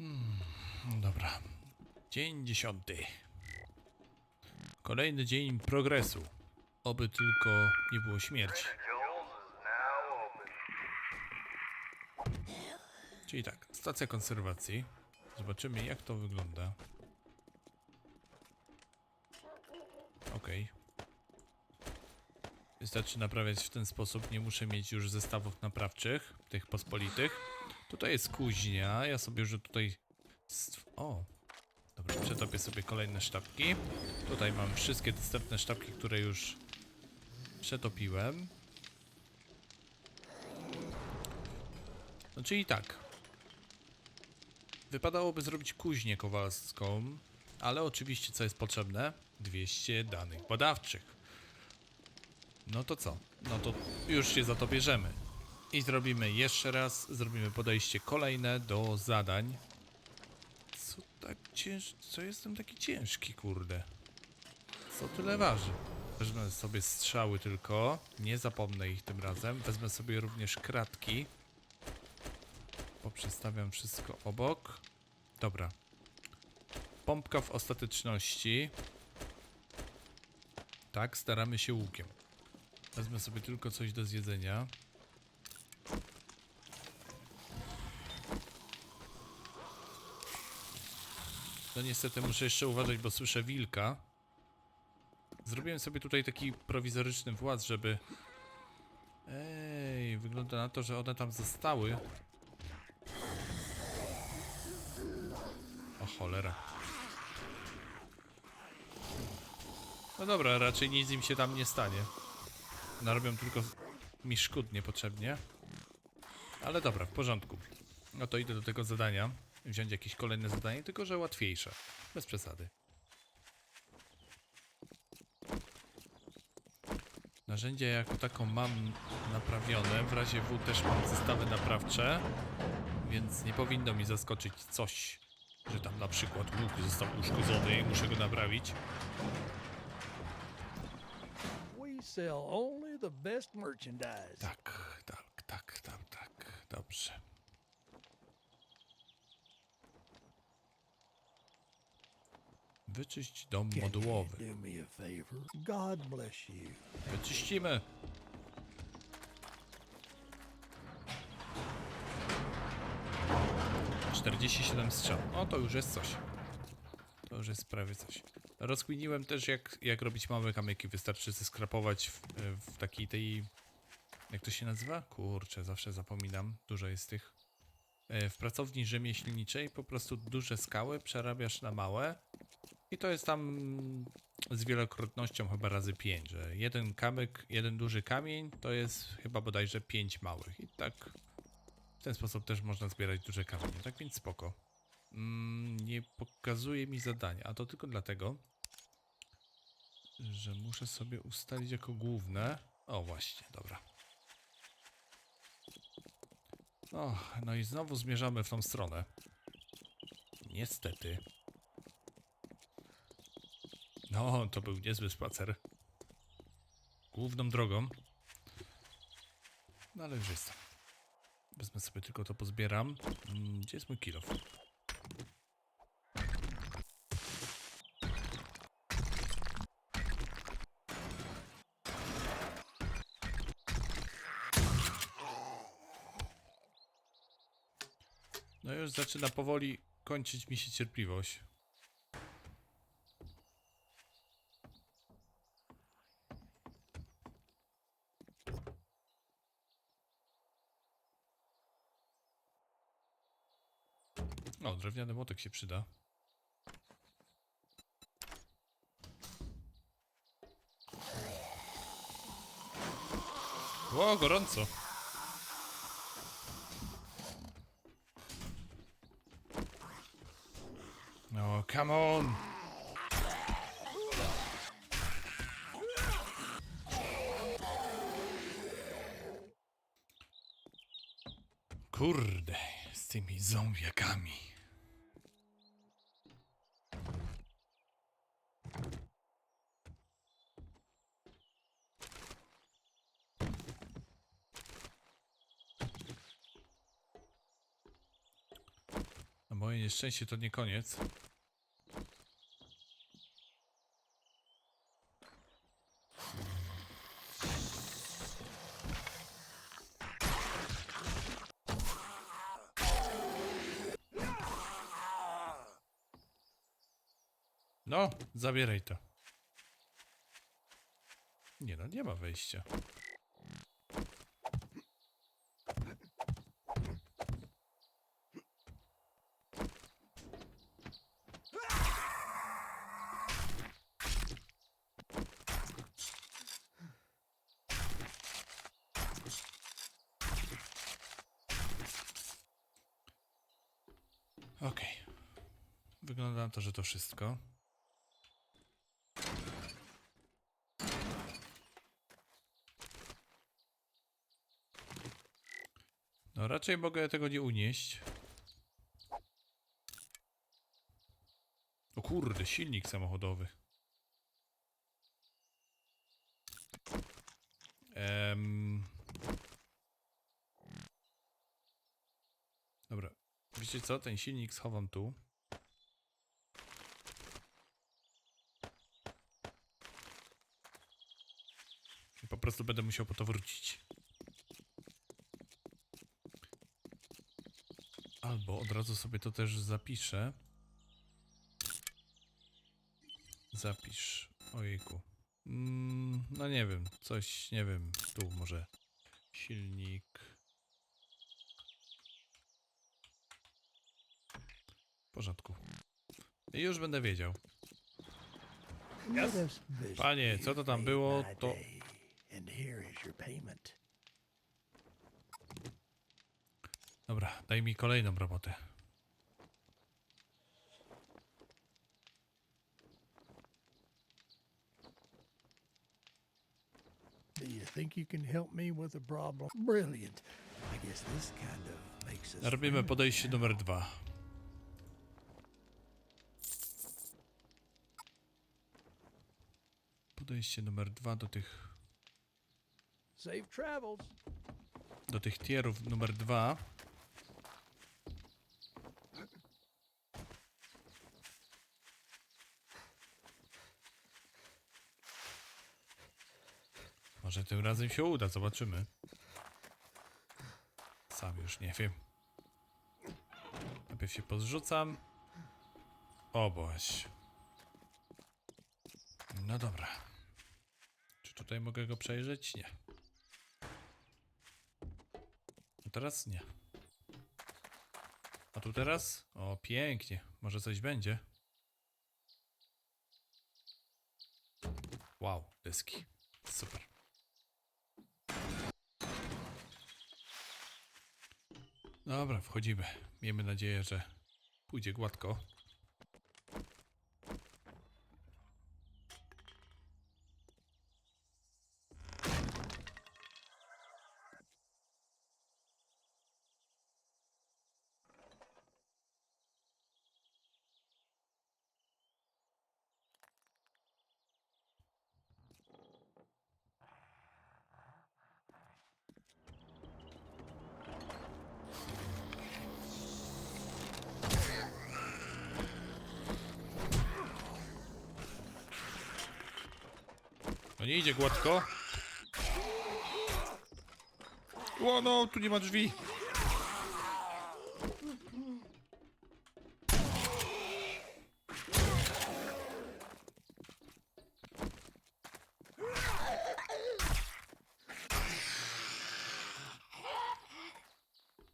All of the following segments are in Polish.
Hmm, dobra. Dzień dziesiąty. Kolejny dzień progresu. Oby tylko nie było śmierci. Czyli tak, stacja konserwacji. Zobaczymy jak to wygląda. Okej. Wystarczy naprawiać w ten sposób, nie muszę mieć już zestawów naprawczych, tych pospolitych. Tutaj jest kuźnia, ja sobie już tutaj... O! Dobra, przetopię sobie kolejne sztabki. Tutaj mam wszystkie dostępne sztabki, które już przetopiłem. No czyli tak, Wypadałoby zrobić kuźnię kowalską, ale oczywiście co jest potrzebne? 200 danych badawczych. No to co? No to już się za to bierzemy. I zrobimy jeszcze raz, zrobimy podejście kolejne do zadań. Co tak cięż... Co jestem taki ciężki, kurde? Co tyle waży? Wezmę sobie strzały tylko, nie zapomnę ich tym razem. Wezmę sobie również kratki. Poprzestawiam wszystko obok. Dobra. Pompka w ostateczności. Tak, staramy się łukiem. Wezmę sobie tylko coś do zjedzenia. No niestety muszę jeszcze uważać, bo słyszę wilka. Zrobiłem sobie tutaj taki prowizoryczny właz, żeby... Ej, wygląda na to, że one tam zostały. O cholera. No dobra, raczej nic im się tam nie stanie. Narobią tylko mi szkód niepotrzebnie. Ale dobra, w porządku. No to idę do tego zadania. Wziąć jakieś kolejne zadanie, tylko że łatwiejsze. Bez przesady. Narzędzie jako taką mam naprawione. W razie W też mam zestawy naprawcze. Więc nie powinno mi zaskoczyć coś, że tam na przykład łuk został uszkodzony i muszę go naprawić. Tak, tak, tak, tak, tak. Dobrze. Wyczyść dom modułowy. God bless you. Wyczyścimy. Czterdzieści siedem strzał. O, to już jest coś. To już jest prawie coś. Rozkminiłem też, jak, jak robić małe kamyki. Wystarczy zeskrapować w, w takiej tej... Jak to się nazywa? Kurczę, zawsze zapominam. Dużo jest tych. E, W pracowni rzemieślniczej po prostu duże skały przerabiasz na małe i to jest tam z wielokrotnością chyba razy 5, że jeden kamyk, jeden duży kamień to jest chyba bodajże 5 małych. I tak w ten sposób też można zbierać duże kamienie. Tak więc spoko. Mm, nie pokazuje mi zadania, a to tylko dlatego, że muszę sobie ustalić jako główne. O właśnie, dobra. O, no i znowu zmierzamy w tą stronę. Niestety. No, to był niezły spacer. Główną drogą. No ale już jestem. Wezmę sobie tylko to pozbieram. Mm, Gdzie jest mój kilof? No już zaczyna powoli kończyć mi się cierpliwość. O, drewniany młotek się przyda. Ło, gorąco. No, come on. Kurde, z tymi zombiakami. Moje nieszczęście to nie koniec. No, zabieraj to. Nie no, nie ma wejścia. Okej. Wygląda na to, że to wszystko. No raczej mogę tego nie unieść. O kurde, silnik samochodowy. Wiecie co? Ten silnik schowam tu. I po prostu będę musiał po to wrócić. Albo od razu sobie to też zapiszę. Zapisz. Ojejku. Mm, no nie wiem, coś, nie wiem, tu może silnik. W porządku. I już będę wiedział. Panie, co to tam było, by to-. Dobra, daj mi kolejną robotę. Do you think you can help me with a problem? Brilliant. I guess this kind of makes us. Robimy friends. podejście numer dwa. Podejście numer dwa do tych, Safe travels. do tych tierów numer dwa. Może tym razem się uda, zobaczymy. Sam już nie wiem. Najpierw się pozrzucam. O boś. No dobra. Tutaj mogę go przejrzeć? Nie. Teraz nie. A tu teraz? O, pięknie. Może coś będzie. Wow, dyski. Super. Dobra, wchodzimy. Miejmy nadzieję, że pójdzie gładko. No nie idzie gładko. O no, tu nie ma drzwi.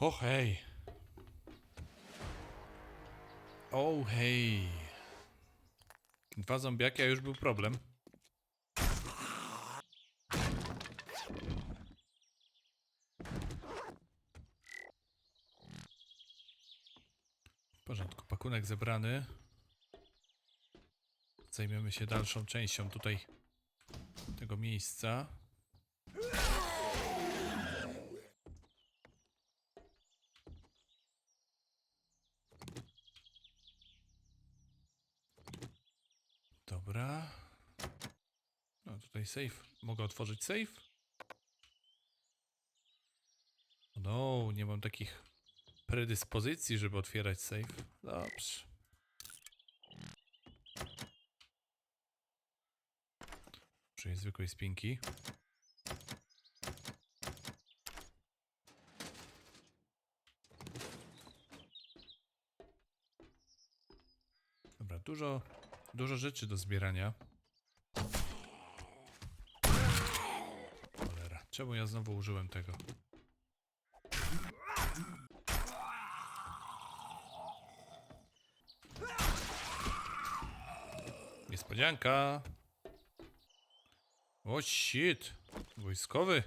O hej. O hej. Dwa zombiaki, a już był problem. Porządku, pakunek zebrany. Zajmiemy się dalszą częścią tutaj tego miejsca. Dobra. No tutaj safe. Mogę otworzyć safe? No, nie mam takich predyspozycji, żeby otwierać safe. Dobrze. Użyję zwykłej spinki. Dobra, dużo, dużo rzeczy do zbierania. Cholera, czemu ja znowu użyłem tego? Niespodzianka. O shit. Wojskowy.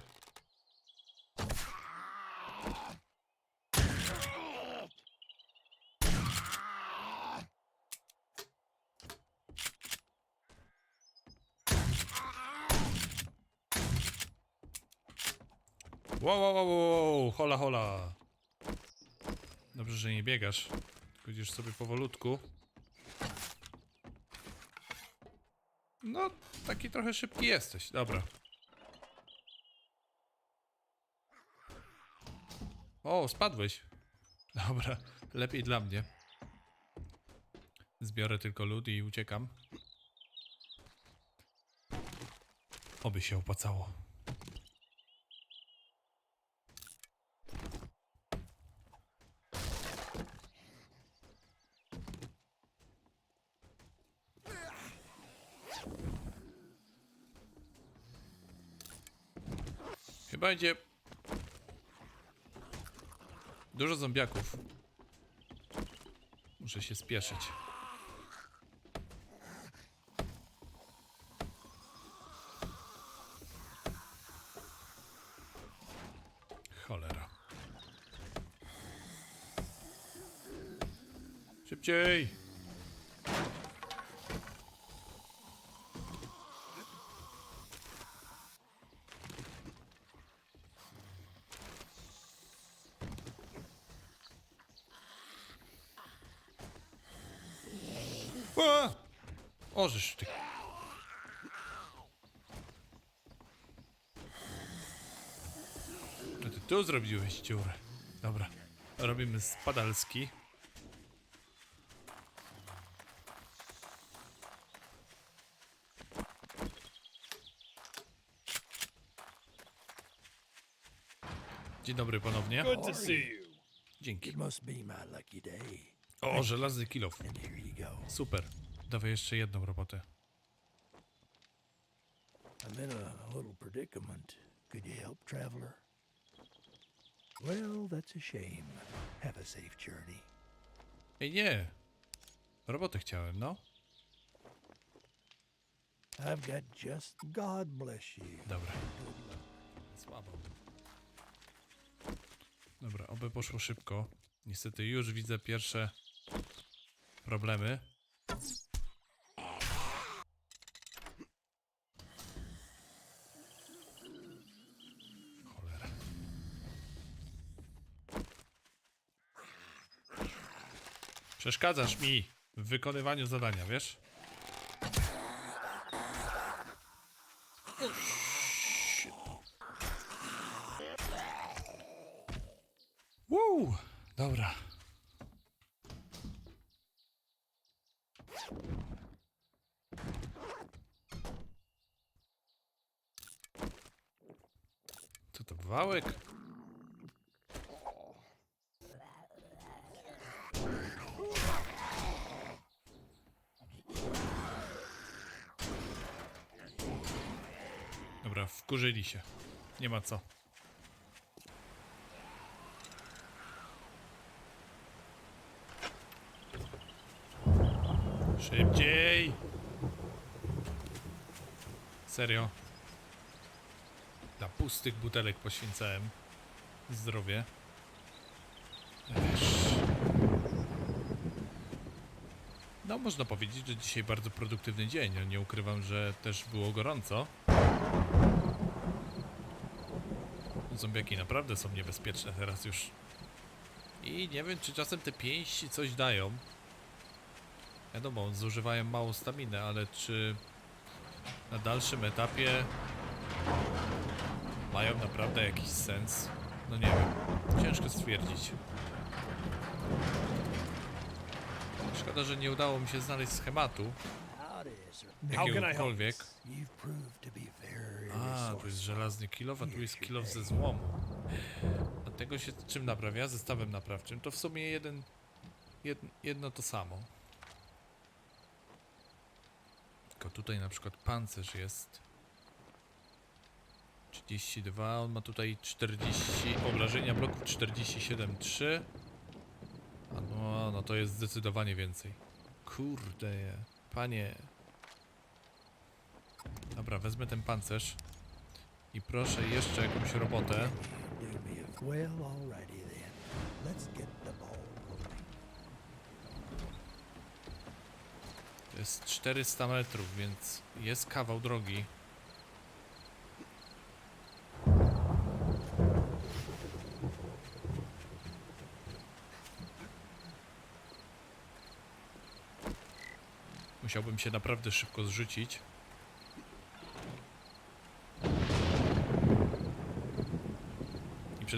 Wow, wow, wow, wow, hola, hola. Dobrze, że nie biegasz. Tylko idziesz sobie powolutku. No, taki trochę szybki jesteś. Dobra. O, spadłeś. Dobra, lepiej dla mnie. Zbiorę tylko lód i uciekam. Oby się opłacało. Będzie dużo zombiaków. Muszę się spieszyć. Cholera. Szybciej! A! Ożeż ty. No ty tu zrobiłeś dziurę. Dobra. Robimy spadalski. Dzień dobry ponownie. Good to see you. Dzięki. It must be my lucky day. O, żelazny kilof. Super. Dawaj jeszcze jedną robotę. I'm in a little predicament. Could you help, traveler? Well, that's a shame. Have a safe journey. Ej, nie. Robotę chciałem, no. I've got just God bless you. Dobra. Słabo. Dobra, oby poszło szybko. Niestety już widzę pierwsze problemy. Przeszkadzasz mi w wykonywaniu zadania, wiesz? Woo! Dobra. Co to, wałek? Dobra, wkurzyli się. Nie ma co. Szybciej! Serio? Dla pustych butelek poświęcałem zdrowie. No, można powiedzieć, że dzisiaj bardzo produktywny dzień. Nie ukrywam, że też było gorąco. Zombiaki naprawdę są niebezpieczne teraz już. I nie wiem, czy czasem te pięści coś dają. Wiadomo, zużywają mało staminy, ale czy na dalszym etapie mają naprawdę jakiś sens? No nie wiem, ciężko stwierdzić. Szkoda, że nie udało mi się znaleźć schematu jakiegokolwiek. A, tu jest żelazny kilow, a tu jest kilow ze złomu. A tego się czym naprawia? Zestawem naprawczym. To w sumie jeden, jed, jedno to samo. Tylko tutaj na przykład pancerz jest 32, on ma tutaj 40, obrażenia bloków 47,3. A no, no to jest zdecydowanie więcej. Kurde, panie. Dobra, wezmę ten pancerz. I proszę jeszcze jakąś robotę. To jest 400 metrów, więc jest kawał drogi. Musiałbym się naprawdę szybko zrzucić.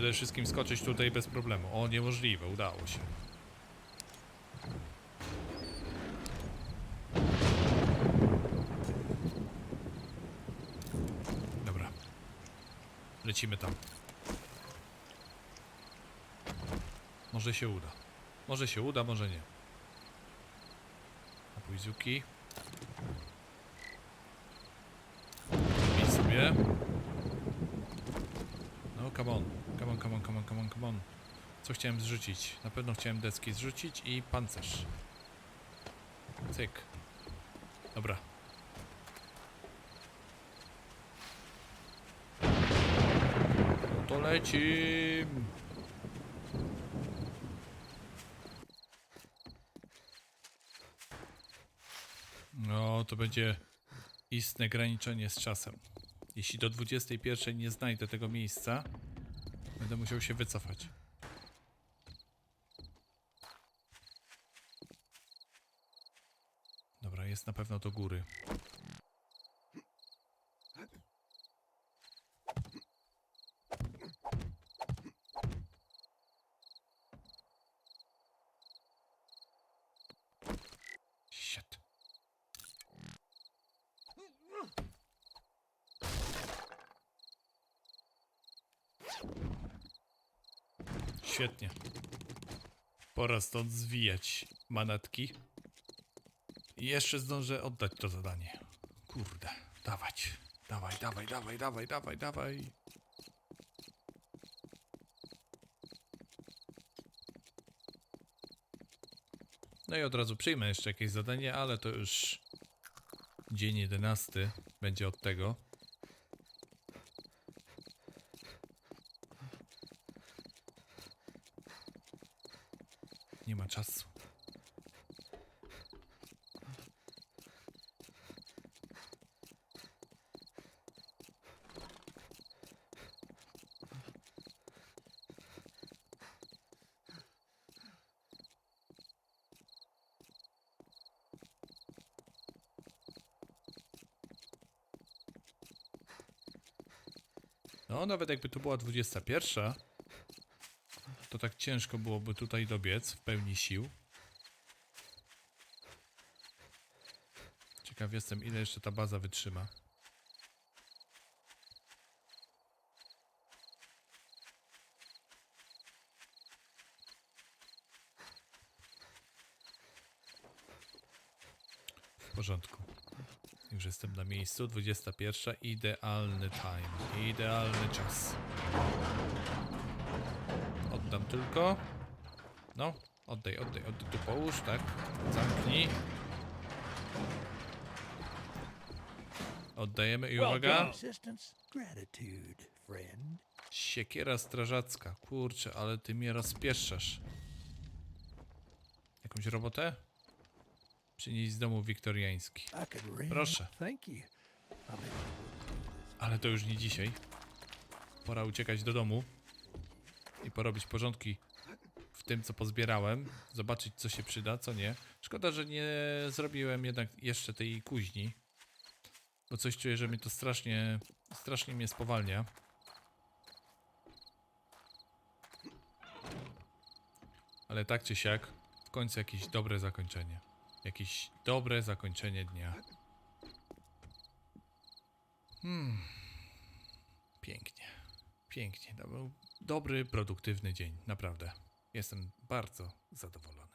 Przede wszystkim skoczyć tutaj bez problemu. O, niemożliwe, udało się. Dobra. Lecimy tam. Może się uda. Może się uda, może nie. Napój Zuki. I sobie. No, come on. Come on, come on, come on, come on. Co chciałem zrzucić? Na pewno chciałem deski zrzucić i pancerz. Cyk. Dobra. To lecim. No, to będzie istne graniczenie z czasem. Jeśli do 21 nie znajdę tego miejsca, będę musiał się wycofać. Dobra, jest na pewno do góry. Shit. Świetnie. Pora stąd zwijać manatki. I jeszcze zdążę oddać to zadanie. Kurde, dawać. Dawaj, dawaj, dawaj, dawaj, dawaj, dawaj. No i od razu przyjmę jeszcze jakieś zadanie, ale to już dzień jedenasty będzie od tego. Nie ma czasu. No, nawet jakby to była 21, to tak ciężko byłoby tutaj dobiec w pełni sił. Ciekaw jestem, ile jeszcze ta baza wytrzyma. W porządku. Już jestem na miejscu. 21. Idealny time. Idealny czas. Oddam tylko. No, oddaj, oddaj, oddaj. Tu połóż, tak. Zamknij. Oddajemy i uwaga. Siekiera strażacka. Kurczę, ale ty mnie rozpieszczasz. Jakąś robotę? Przynieść z domu wiktoriański. Proszę. Ale to już nie dzisiaj. Pora uciekać do domu i porobić porządki w tym, co pozbierałem. Zobaczyć, co się przyda, co nie. Szkoda, że nie zrobiłem jednak jeszcze tej kuźni. Bo coś czuję, że mnie to strasznie, strasznie mnie spowalnia. Ale tak czy siak, w końcu jakieś dobre zakończenie. Jakieś dobre zakończenie dnia. Hmm. Pięknie. Pięknie. To był dobry, produktywny dzień. Naprawdę. Jestem bardzo zadowolony.